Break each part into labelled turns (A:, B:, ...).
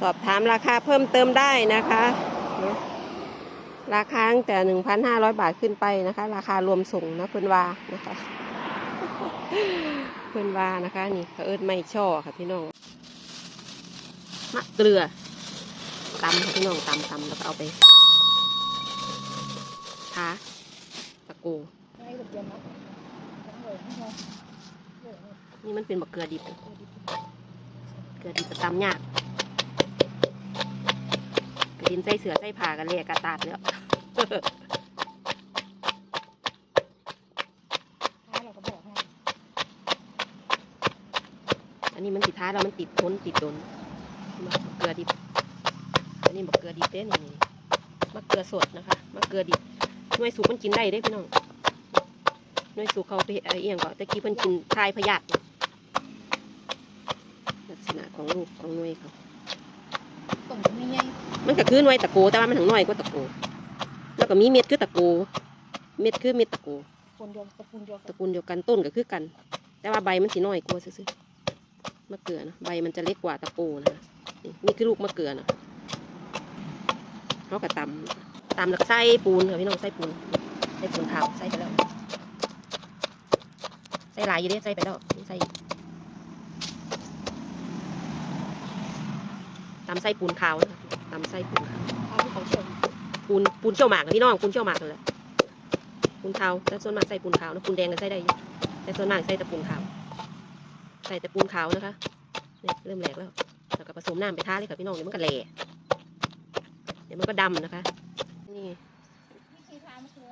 A: สอบถามราคาเพิ่มเติมได้นะคะ ราคาตั้งแต่1,500บาทขึ้นไปนะคะ ราคารวมส่งนะเพื่อนว่านะคะเพื่อนว่านะคะ นี่เขาเอิ้นไม่ช่อค่ะพี่น้องมะเกลือตำค่ะพี่น้องตำตำแล้วก็เอาไปทาตะโก
B: ให้แบบเดียวนะทั้งเลยทั้งเลยเลย
A: นี่มันเป็นมะเกลือดิบเกลือดิบตำยาก ดินใส่เสือใส่ผ้ากันเลยกระตาดแล้ว
B: ถ้าเราก็บอกให้
A: อันนี้มันติดท้ายแล้วมันติดทนติดโดนมะเกลือดิบ อันนี้มะเกลือดิบเด้นี่นี่มะเกลือสดนะคะมะเกลือดิบหน่วยสุกมันกินได้เด้พี่น้องหน่วยสุกเขาไปเอ่อเอียงก่อนตะกี้เพิ่นกินทายพยาธิลักษณะของลูกของหน่วยเขา
B: ต้มมีไง
A: มันก็คือหน่วยตะโกแต่ว่ามันถึงน้อยกว่าตะโกแล้วก็มีเม็ดคือตะโกเม็ดคือเม็ดตะโก
B: คนเดียวตระกูลเดียว
A: ตระกูลเดียวกันต้นก็คือกัน แต่ว่าใบมันสีน้อยกว่าซื่อๆมะเกลือนะใบมันจะเล็กกว่าตะโกนะนี่นี่คือลูกมะเกลือนะเขาก็ตำตำแล้วก็ใส่ปูนค่ะพี่น้องใส่ปูนใส่ปูนขาวใส่ไปแล้วใส่หลายอยู่เด้ใส่ไปแล้วใส่อีก ตำใส่ปูนขาวนะคะตำใส่ปูนขาว
B: เอาที่เขาเชื่อม
A: ปูนปูนเชี่ยวหมากอะพี่น้องปูนเชี่ยวหมากนั่นแหละปูนขาวแล้วส่วนมากใส่ปูนขาวนะปูนแดงก็ใส่ได้อยู่แต่ส่วนมากใส่แต่ปูนขาว ใส่แต่ปูนขาวนะคะนี่เริ่มแหลกแล้วแล้วก็ผสมน้ำไปท่าเลยค่ะพี่น้องเดี๋ยวมันก็แหล่เดี๋ยวมันก็ดำนะคะ นี่
B: วิธีทานคือ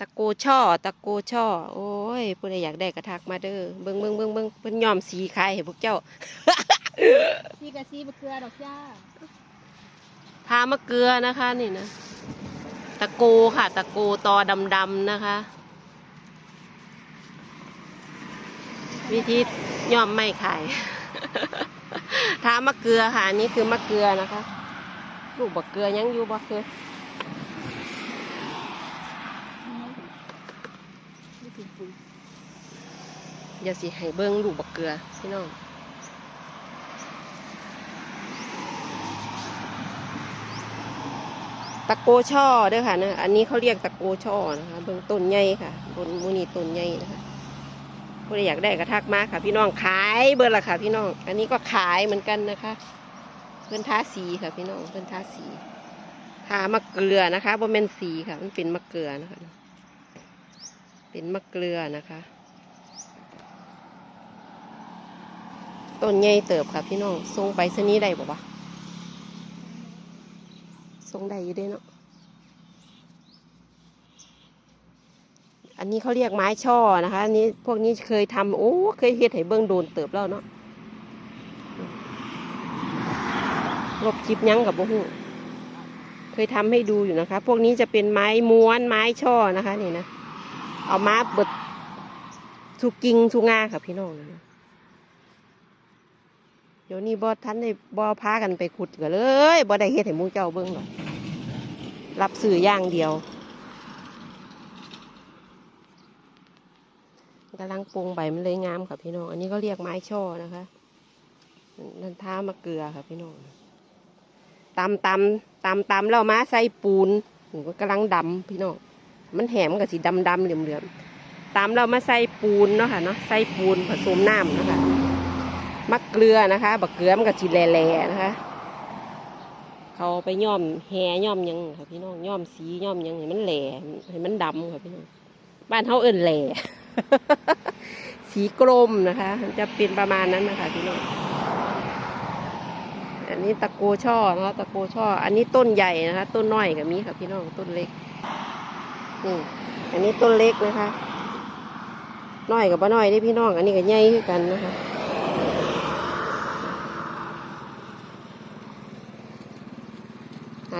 A: ตะโกช่อตะโกช่อ โอ้ยผู้ใดอยากได้กระทักมาเด้อเบิ้งเบิ้งเบิ้งเบิ้งเพิ่นยอมสีขายให้พวกเจ้า
B: ซีกะซีบะเกลือดอกย่า
A: ทามะเกลือนะคะนี่นะ ตะโกค่ะ ตะโกตอดำๆนะคะ วิธีย่อมไม่ไขายทามะเกลือค่ะอันนี้คือมะเกลือนะคะลูกบักเกลือยังอยู่บ่คือ
B: ไม่ถึงปุ๋ย
A: เดี๋ยวสิให้เบิ้งลูกบักเกลือพี่น้อง ตะโกช่อเด้อค่ะนะอันนี้เขาเรียกตะโกช่อนะคะเบิ้งต้นใหญ่ค่ะ บนมูนี่ต้นใหญ่นะคะผู้ใดอยากได้กระทักมาค่ะ พี่น้องขายเบอร์ละค่ะ พี่น้อง อันนี้ก็ขายเหมือนกันนะคะเพื่อนทาสีค่ะ พี่น้องเพื่อนทาสีทามะเกลือนะคะบ่แม่นสีค่ะ มันเป็นมะเกลือนะคะ เป็นมะเกลือนะคะต้นใหญ่เติบค่ะ พี่น้องส่งไปสนี้ได้บ่วะส่งได้อยู่ด้เนาะ อันนี้เขาเรียกไม้ช่อนะคะ อันนี้พวกนี้เคยทำโอ้ เคยเฮ็ดให้เบิ่งโดนเติบแล้วเนาะลบคลิปยั้งกับบ่ฮู้เคยทำให้ดูอยู่นะคะ พวกนี้จะเป็นไม้ม้วนไม้ช่อนะคะนี่นะ เอามาเบิดสุกิงสุงาค่ะพี่น้องนะ ดี๋ยวนี้บอทันได้บอพากันไปขุดกันเลยบอได้เฮ็ดให้มูเจ้าเบิ่งหรอกรับสื่อย่างเดียวกำลังปรุงใบมันเลยงามค่ะพี่น้อง อันนี้ก็เรียกไม้ช่อนะคะนันท่ามะเกลือค่ะพี่น้องตำตำตำตำแล้วมาใส่ปูนหนูก็กำลังดำพี่น้อง มันแหมกับสีดำดำๆเหลือมๆตำแล้วมาใส่ปูนเนาะค่ะเนาะ ใส่ปูนผสมน้ำนะคะ มะเกลือนะคะบักเกลือมันก็สิแหล่ๆนะคะ เขาไปย่อมแหย่อมยังค่ะพี่น้องย่อมสีย่อมยังให้มันแหล่ให้มันดำค่ะพี่น้องบ้านเขาเอิ้นแหล่สีกลมนะคะ จะเป็นประมาณนั้นนะคะพี่น้องอันนี้ตะโกช่อนะคะตะโกช่อ อันนี้ต้นใหญ่นะคะ ต้นน้อยกับมีค่ะพี่น้องต้นเล็กนี่อันนี้ต้นเล็กนะคะน้อยกับบ่น้อยได้พี่น้อง อันนี้ก็ใหญ่คือกันนะคะ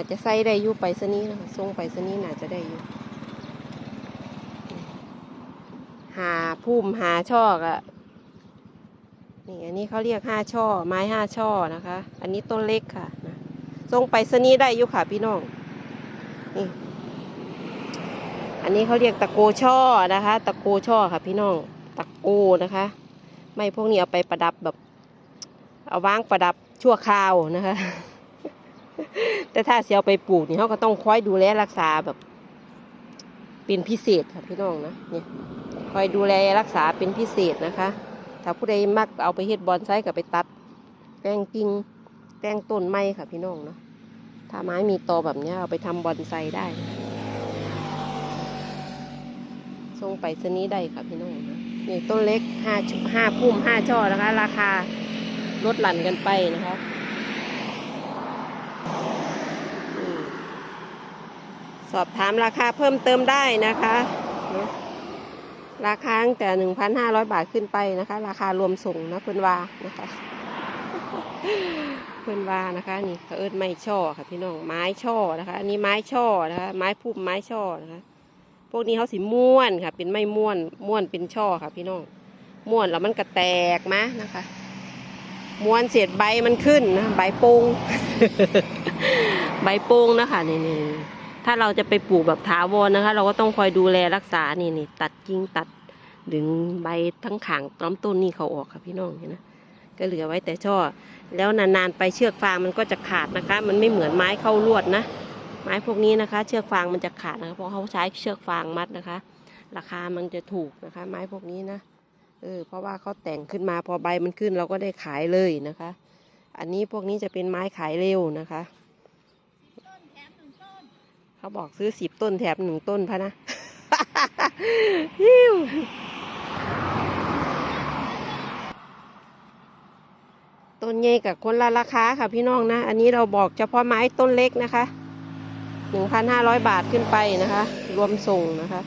A: อาจจะใส่ได้อยู่ไปสนี้นะคะทรงไปสนี้น่าจะได้อยู่ หาพุ่มหาช่อกะนี่อันนี้เขาเรียกห้าช่อ ไม้ห้าช่อนะคะ อันนี้ต้นเล็กค่ะนะทรงไปสนี้ได้อยู่ค่ะพี่น้องนี่อันนี้เขาเรียกตะโกช่อนะคะ ตะโกช่อค่ะพี่น้อง ตะโกนะคะ ไม่พวกนี้เอาไปประดับแบบ เอาวางประดับชั่วคราวนะคะ แต่ถ้าเสียเอาไปปลูกนี่เขาก็ต้องคอยดูแลรักษาแบบ เป็นพิเศษค่ะพี่น้องนะเนี่ยคอยดูแลรักษาเป็นพิเศษนะคะ ถ้าผู้ใดมักเอาไปเฮ็ดบอนไซก็ไปตัดแป้งกิ่งแป้งต้นไม้ค่ะพี่น้องเนาะถ้าไม้มีตอแบบเนี้ยเอาไปทำบอนไซได้ส่งไปสนี้ได้ค่ะพี่น้องนะนี่ต้นเล็กห้าชุห้าพุ่มห้าช่อนะคะ ราคาลดหลั่นกันไปนะคะอืม สอบถามราคาเพิ่มเติมได้นะคะ ราคาตั้งแต่หนึ่งพันห้าร้อยบาทขึ้นไปนะคะ ราคารวมส่งนะเพื่อนว่านะคะ เพื่อนว่านะคะนี่เขาเอิ้นไม้ช่อค่ะพี่น้องไม้ช่อนะคะ อันนี้ไม้ช่อนะคะ ไม้พุ่มไม้ช่อนะคะ พวกนี้เขาสีม้วนค่ะ เป็นไม้ม้วนม้วนเป็นช่อค่ะ พี่น้องม้วนแล้วมันก็แตกมานะคะม้วนเศษใบมันขึ้นนะใบโปงใบโปงนะคะนี่นี่ ถ้าเราจะไปปลูกแบบถาวรนะคะ เราก็ต้องคอยดูแลรักษานี่นี่ตัดกิ่งตัดดึงใบทั้งขางต้นต้นนี่เขาออกค่ะพี่น้องเห็นนะก็เหลือไว้แต่ช่อ แล้วนานๆไปเชือกฟางมันก็จะขาดนะคะ มันไม่เหมือนไม้เข้าลวดนะ ไม้พวกนี้นะคะ เชือกฟางมันจะขาดนะคะเพราะเขาใช้เชือกฟางมัดนะคะ ราคามันจะถูกนะคะ ไม้พวกนี้นะเออเพราะว่าเขาแต่งขึ้นมาพอใบมันขึ้นเราก็ได้ขายเลยนะคะ อันนี้พวกนี้จะเป็นไม้ขายเร็วนะคะ
B: ต้นแถมหนึ่งต้น
A: เขาบอกซื้อสิบต้นแถมหนึ่งต้นพะนะฮิ้วต้นใหญ่กับคนละราคาค่ะพี่น้องนะ อันนี้เราบอกเฉพาะไม้ต้นเล็กนะคะหนึ่งพันห้าร้อยบาทขึ้นไปนะคะ รวมส่งนะคะ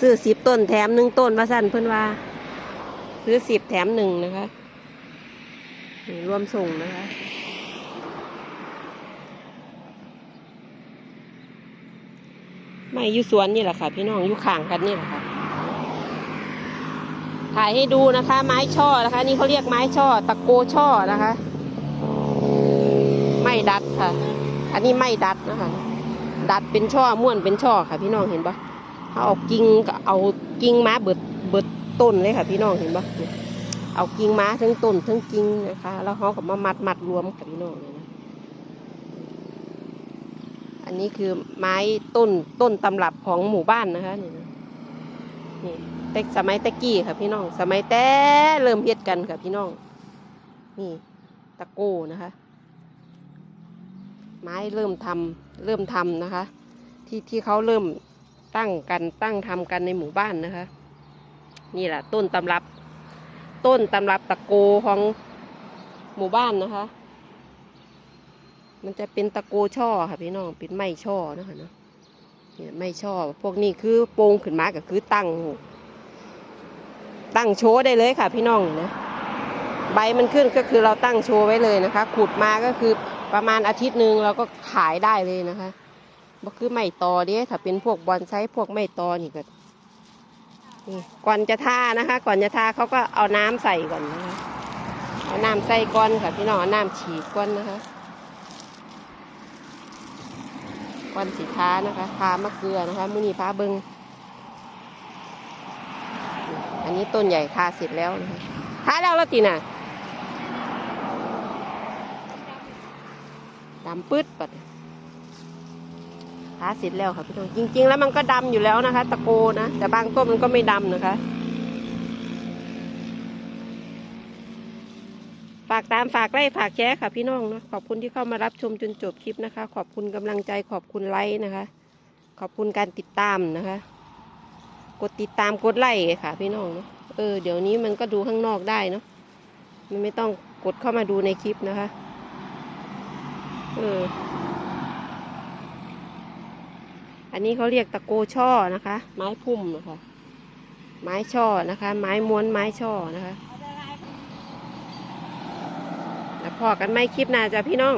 A: ซื้อสิบต้นแถมหนึ่งต้นว่าสั้นเพื่อนว่า ซื้อสิบแถมหนึ่งนะคะ รวมส่งนะคะ ไม่อยู่สวนนี่แหละค่ะ พี่น้องอยู่ข้างกันนี่แหละค่ะถ่ายให้ดูนะคะ ไม้ช่อนะคะ นี่เขาเรียกไม้ช่อ ตะโกช่อนะคะ ไม่ดัดค่ะ อันนี้ไม่ดัดนะคะ ดัดเป็นช่อม้วนเป็นช่อค่ะ พี่น้องเห็นปะเอากิ่งเอากิ่งม้าเบิดเบิดต้นเลยค่ะ พี่น้องเห็นปะเอากิ่งม้าทั้งต้นทั้งกิ่งนะคะ แล้วเขาก็มามัดมัดรวมค่ะพี่น้องเนี่ยนะ อันนี้คือไม้ต้นต้นตำรับของหมู่บ้านนะคะนี่นะนี่แต่สมัยตะกี้ค่ะพี่น้อง สมัยแต่เริ่มเฮ็ดกันค่ะพี่น้อง นี่ตะโก้นะคะ ไม้เริ่มทำเริ่มทำนะคะ ที่ที่เขาเริ่มตั้งกันตั้งทำกันในหมู่บ้านนะคะ นี่แหละต้นตำรับ ต้นตำรับตะโกของหมู่บ้านนะคะ มันจะเป็นตะโกช่อค่ะพี่น้องเป็นไม้ช่อนะคะเนาะเนี่ยไม้ช่อพวกนี้คือโปงขึ้นมาก็คือตั้ง ตั้งโชว์ได้เลยค่ะ พี่น้องนะใบมันขึ้นก็คือเราตั้งโชว์ไว้เลยนะคะ ขุดมาก็คือประมาณอาทิตย์หนึ่งเราก็ขายได้เลยนะคะก็คือไม้ตอเด้ถ้าเป็นพวกบอนไซพวกไม้ตอนี่ก็นี่ก่อนจะทานะคะ ก่อนจะทาเขาก็เอาน้ำใส่ก่อนนะคะเอาน้ำใส่ก้อนค่ะพี่น้องเอาน้ำฉีดก้อนนะคะ วันสิท้านะคะทามะเกลือนะคะมุนีพาเบิงอันนี้ต้นใหญ่ทาเสร็จแล้วนะคะทาแล้วล้วตีน่ะดำปื๊ดปัดทาเสร็จแล้วค่ะพี่น้องจริง ๆ แล้วมันก็ดำอยู่แล้วนะคะ ตะโกนะแต่บางต้นมันก็ไม่ดำนะคะากตามฝากไล่ฝากแชร์ค่ะพี่น้องเนาะขอบคุณที่เข้ามารับชมจนจบคลิปนะคะ ขอบคุณกำลังใจขอบคุณไลค์นะคะ ขอบคุณการติดตามนะคะ กดติดตามกดไลค์ค่ะ พี่น้องเนาะเออเดี๋ยวนี้มันก็ดูข้างนอกได้เนาะมันไม่ต้องกดเข้ามาดูในคลิปนะคะเอออันนี้เขาเรียกตะโกช่อนะคะ ไม้พุ่มนะคะ ไม้ช่อนะคะ ไม้ม้วนไม้ช่อนะคะ
B: เอาได้ไร
A: แล้ว พอกันไม่คลิปหน้าจ้ะพี่น้อง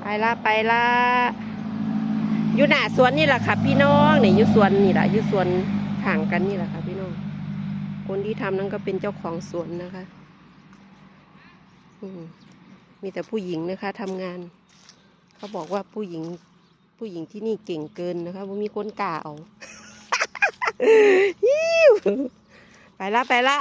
A: ไปละไปละอยู่หน้าสวนนี่แหละค่ะพี่น้องเนี่ยอยู่สวนนี่แหละอยู่สวนห่างกันนี่แหละค่ะพี่น้อง คนที่ทำนั่นก็เป็นเจ้าของสวนนะคะ อืมีแต่ผู้หญิงนะคะทำงาน เขาบอกว่าผู้หญิง ผู้หญิงที่นี่เก่งเกินนะคะว่ามีคนกล้าวไปละไปละ